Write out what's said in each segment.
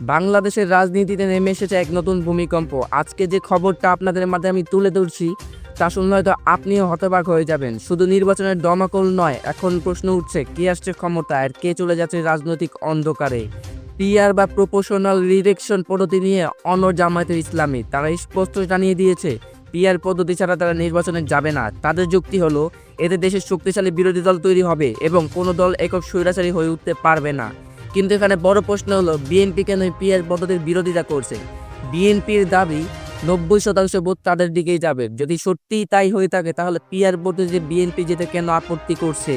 বাংলাদেশের রাজনীতিতে নেমে এসেছে এক নতুন ভূমিকম্প। আজকে যে খবরটা আপনাদের মাঝে আমি তুলে ধরছি, তা শুনলে হয়তো আপনিও হতবাক হয়ে যাবেন। শুধু নির্বাচনের দমাকল নয়, এখন প্রশ্ন উঠছে, কে আসছে ক্ষমতা আর কে চলে যাচ্ছে রাজনৈতিক অন্ধকারে? পিআর বা প্রপোশনাল রিডেকশন পদ্ধতি নিয়ে অন্য জামায়াতের ইসলামী, তারা স্পষ্ট জানিয়ে দিয়েছে পিআর পদ্ধতি ছাড়া তারা নির্বাচনে যাবে না। তাদের যুক্তি হলো, এতে দেশের শক্তিশালী বিরোধী দল তৈরি হবে এবং কোনো দল একক স্বৈরাচারী হয়ে উঠতে পারবে না। কিন্তু এখানে বড় প্রশ্ন হলো, বিএনপি কেন পিআর পদ্ধতির বিরোধিতা করছে? বিএনপির দাবি নব্বই শতাংশ ভোট তাদের দিকেই যাবে। যদি সত্যিই তাই হয়ে থাকে, তাহলে পিআর পদ্ধতিতে বিএনপি যেতে কেন আপত্তি করছে?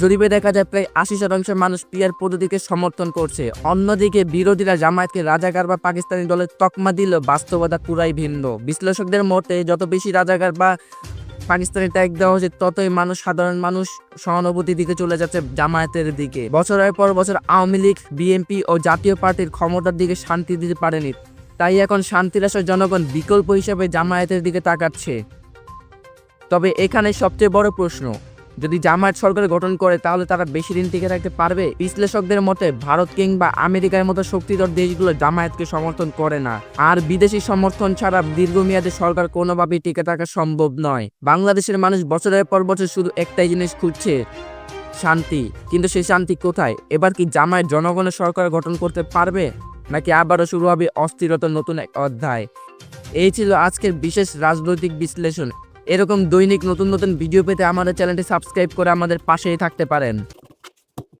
জরিপে দেখা যায়, প্রায় আশি শতাংশ মানুষ পিআর পদ্ধতিকে সমর্থন করছে। অন্যদিকে বিরোধীরা জামায়াতকে রাজাকার বা পাকিস্তানি দলের তকমা দিল বাস্তবতা পুরাই ভিন্ন। বিশ্লেষকদের মতে, যত বেশি রাজাকার বা পাকিস্তানি ট্যাগ দেওয়া হচ্ছে ততই মানুষ, সাধারণ মানুষ সহানুভূতির দিকে চলে যাচ্ছে জামায়াতের দিকে। বছরের পর বছর আওয়ামী লীগ, বিএনপি ও জাতীয় পার্টির ক্ষমতার দিকে শান্তি দিতে পারেনি। তাই এখন শান্তির আসার জনগণ বিকল্প হিসেবে জামায়াতের দিকে তাকাচ্ছে। তবে এখানে সবচেয়ে বড় প্রশ্ন যদি জামায়াত সরকার গঠন করে, তাহলে তারা বেশি দিন টিকে থাকতে পারবে? বিশ্লেষকদের মতে, ভারত কিংবা আমেরিকার মতো শক্তিধর দেশগুলো জামায়াতকে সমর্থন করে না। আর বিদেশি সমর্থন ছাড়া দীর্ঘমেয়াদে সরকার কোনোভাবেই টিকে থাকা সম্ভব নয়। বাংলাদেশের মানুষ বছরের পর বছর শুধু একটাই জিনিস খুঁজছে, শান্তি। কিন্তু সেই শান্তি কোথায়? এবার কি জামায়াত জনগণের সরকার গঠন করতে পারবে? নাকি আবারও শুরু হবে অস্থিরতার নতুন এক অধ্যায়? এই ছিল আজকের বিশেষ রাজনৈতিক বিশ্লেষণ। এরকম দৈনিক নতুন নতুন ভিডিও পেতে আমাদের চ্যানেলটি সাবস্ক্রাইব করে আমাদের পাশেই থাকতে পারেন।